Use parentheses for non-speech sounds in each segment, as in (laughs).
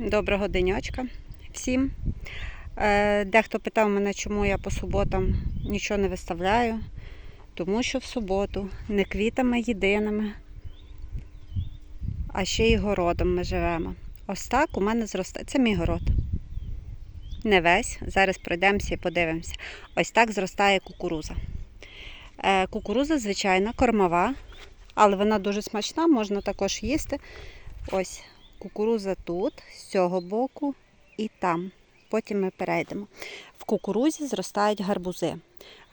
Доброго денечка всім. Е, Дехто питав мене, чому я по суботам нічого не виставляю. Тому що в суботу не квітами єдиними, а ще й городом ми живемо. Ось так у мене зростає. Це мій город. Не весь. Зараз пройдемося і подивимося. Ось так зростає кукуруза. Е, Кукуруза, звичайна, кормова, але вона дуже смачна, можна також їсти. Ось кукуруза тут, з цього боку і там. Потім ми перейдемо. В кукурузі зростають гарбузи.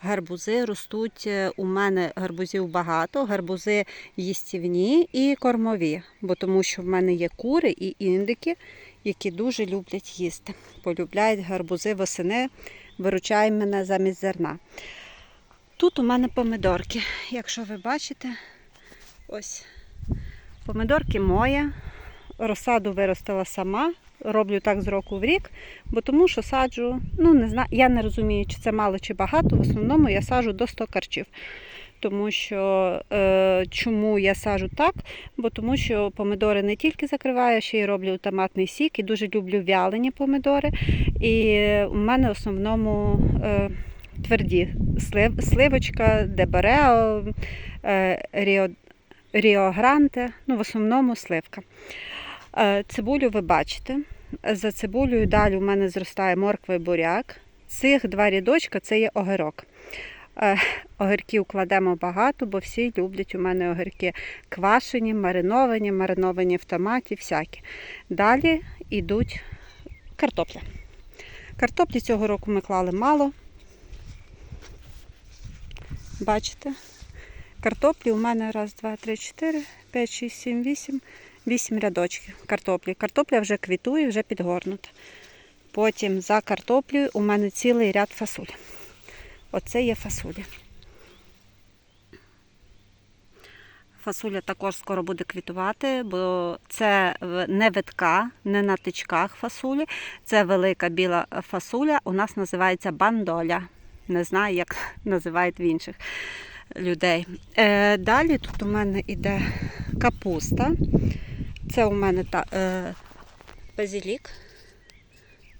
Гарбузи ростуть е, у мене гарбузів багато, гарбузи їстівні і кормові, бо тому що в мене є кури і індики, які дуже люблять їсти. Полюбляють гарбузи восени, виручають мене замість зерна. Тут у мене помидорки. Якщо ви бачите, ось помидорки моя. Розсаду виростила сама. Роблю так з року в рік, бо тому що саджу, ну не знаю, я не розумію, чи це мало чи багато. В основному я саджу до 100 карчів. Тому що е, чому я саджу так? Бо тому що помидори не тільки закриваю, ще й роблю томатний сік і дуже люблю вялені помидори. І у мене в основному е, тверді слив, сливочка, дебарео, е, ріо, ріо гранте, ну в основному сливка. Е, Цибулю ви бачите. За цибулею далі у мене зростає морква і буряк. Цих два рядочка це є огірок. Е, Огірків кладемо багато, бо всі люблять у мене огірки квашені, мариновані, мариновані в томаті, всякі. Далі йдуть картопля. Картоплі цього року ми клали мало. Бачите? Картоплі у мене раз, два, три, чотири, п'ять, шість, сім, вісім. 8 рядочків картоплі. Картопля вже квітує, вже підгорнута. Потім за картоплею у мене цілий ряд фасолі. Оце є фасоля. Фасоля також скоро буде квітувати, бо це не витка, не на тичках фасолі. Це велика біла фасоля. У нас називається бандоля. Не знаю, як (laughs) називають в інших людей. Е, Далі тут у мене йде капуста. Це у мене та, е, базилік.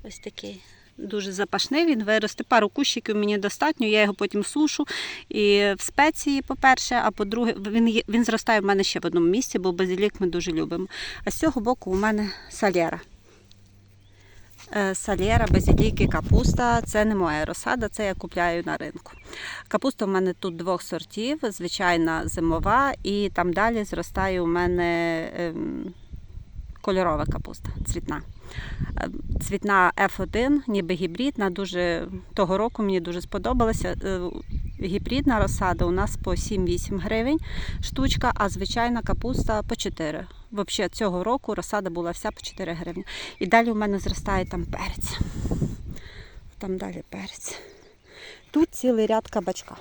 Ось такий. Дуже запашний, він виросте. Пару кущиків мені достатньо, я його потім сушу і в спеції, по-перше, а по-друге, він, він зростає в мене ще в одному місці, бо базилік ми дуже любимо. А з цього боку у мене салєра. Е, Салєра, базилік капуста це не моя розсада, це я купляю на ринку. Капуста у мене тут двох сортів, звичайна зимова, і там далі зростає у мене ем, кольорова капуста, цвітна. Е, Цвітна F1, ніби гібридна, дуже того року мені дуже сподобалася. Е, Гібридна розсада у нас по 7-8 гривень штучка, а звичайна капуста по 4. Взагалі цього року розсада була вся по 4 гривні. І далі у мене зростає там перець. Там далі перець. Тут цілий ряд кабачка.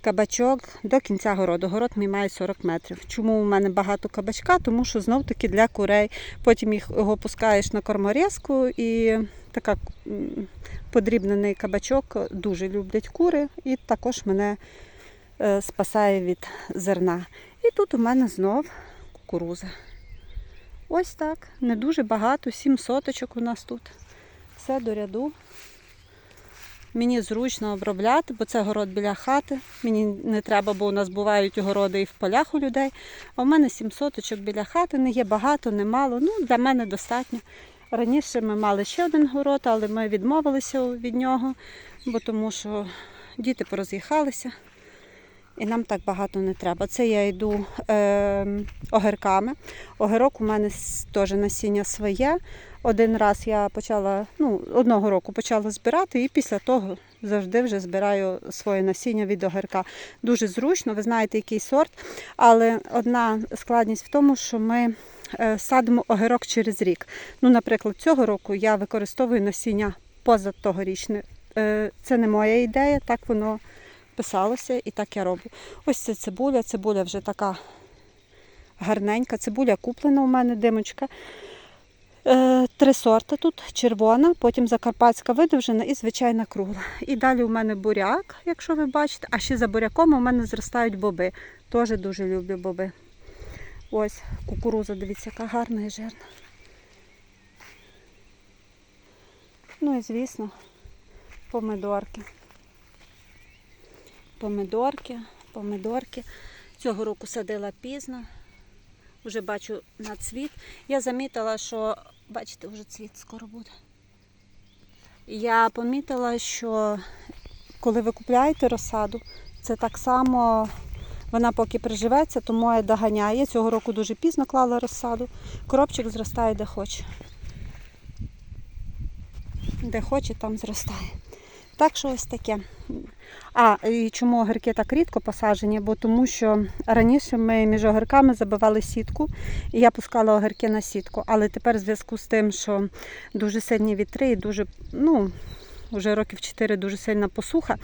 Кабачок до кінця городу. Город мій має 40 метрів. Чому у мене багато кабачка? Тому що знов таки для курей. Потім їх його пускаєш на корморізку і така подрібнений кабачок дуже люблять кури і також мене е, спасає від зерна. І тут у мене знов кукуруза. Ось так. Не дуже багато, 7 соточок у нас тут. Все до ряду. Мені зручно обробляти, бо це город біля хати. Мені не треба, бо у нас бувають городи і в полях у людей. А в мене 7 соточок біля хати, не є багато, не мало. Ну, для мене достатньо. Раніше ми мали ще один город, але ми відмовилися від нього, бо тому що діти пороз'їхалися. І нам так багато не треба. Це я йду е, огірками. Огірок у мене теж насіння своє. Один раз я почала, ну, одного року почала збирати, і після того завжди вже збираю своє насіння від огірка. Дуже зручно, ви знаєте, який сорт. Але одна складність в тому, що ми е, садимо огірок через рік. Ну, наприклад, цього року я використовую насіння поза тогорічне. Е, Це не моя ідея, так воно писалося і так я роблю. Ось це цибуля, цибуля вже така гарненька. Цибуля куплена у мене, димочка. Е, Три сорти тут: червона, потім закарпатська видовжена і звичайна кругла. І далі у мене буряк, якщо ви бачите, а ще за буряком у мене зростають боби. Теж дуже люблю боби. Ось кукуруза, дивіться, яка гарна і жирна. Ну і звісно, помидорки. Помидорки, помидорки. Цього року садила пізно. Вже бачу на цвіт. Я замітила, що, бачите, вже цвіт скоро буде. Я помітила, що коли ви купляєте розсаду, це так само вона поки приживеться, тому я доганяє. Цього року дуже пізно клала розсаду. Коробчик зростає де хоче. Де хоче, там зростає. Так що ось таке. А, і чому огірки так рідко посаджені? Бо тому що раніше ми між огірками забивали сітку, і я пускала огірки на сітку. Але тепер в зв'язку з тим, що дуже сильні вітри і дуже, ну, вже років 4 дуже сильна посуха,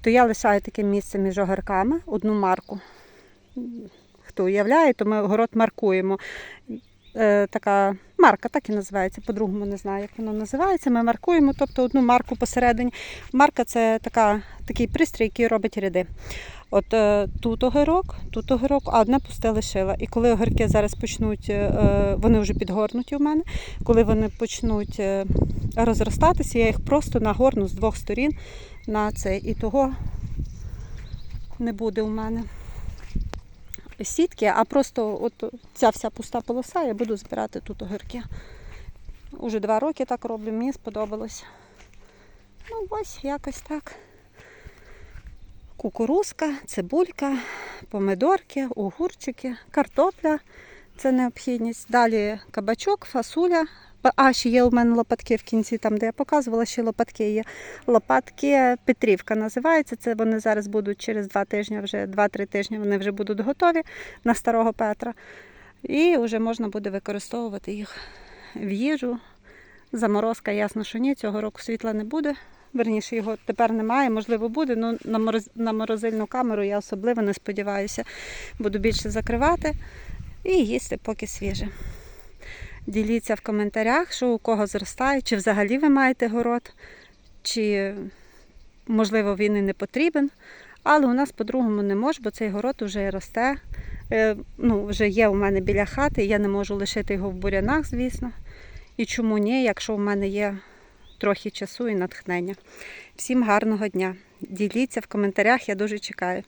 то я лишаю таке місце між огірками, одну марку. Хто уявляє, то ми город маркуємо. Е, така марка, так і називається. По-другому не знаю, як воно називається. Ми маркуємо, тобто одну марку посередині. Марка це така, такий пристрій, який робить ряди. От е, тут огірок, тут огірок, а одне пусте лишила. І коли огірки зараз почнуть, е, вони вже підгорнуті у мене, коли вони почнуть е, розростатися, я їх просто нагорну з двох сторін на цей. І того не буде у мене сітки, а просто от ця вся пуста полоса, я буду збирати тут огірки. Уже два роки так роблю, мені сподобалось. Ну ось якось так. Кукурузка, цибулька, помидорки, огурчики, картопля це необхідність. Далі кабачок, фасуля. А, ще є у мене лопатки в кінці, там, де я показувала, ще лопатки є. Лопатки Петрівка називається. Це вони зараз будуть через два тижні, вже 2-3 тижні вони вже будуть готові на старого Петра. І вже можна буде використовувати їх в їжу. Заморозка, ясно, що ні, цього року світла не буде. Верніше, його тепер немає, можливо, буде, але на, мороз... на морозильну камеру я особливо не сподіваюся. Буду більше закривати і їсти поки свіже. Діліться в коментарях, що у кого зростає, чи взагалі ви маєте город, чи, можливо, він і не потрібен. Але у нас по-другому не може, бо цей город вже росте. Е, Ну, Вже є у мене біля хати, я не можу лишити його в бурянах, звісно. І чому ні, якщо в мене є трохи часу і натхнення. Всім гарного дня. Діліться в коментарях, я дуже чекаю.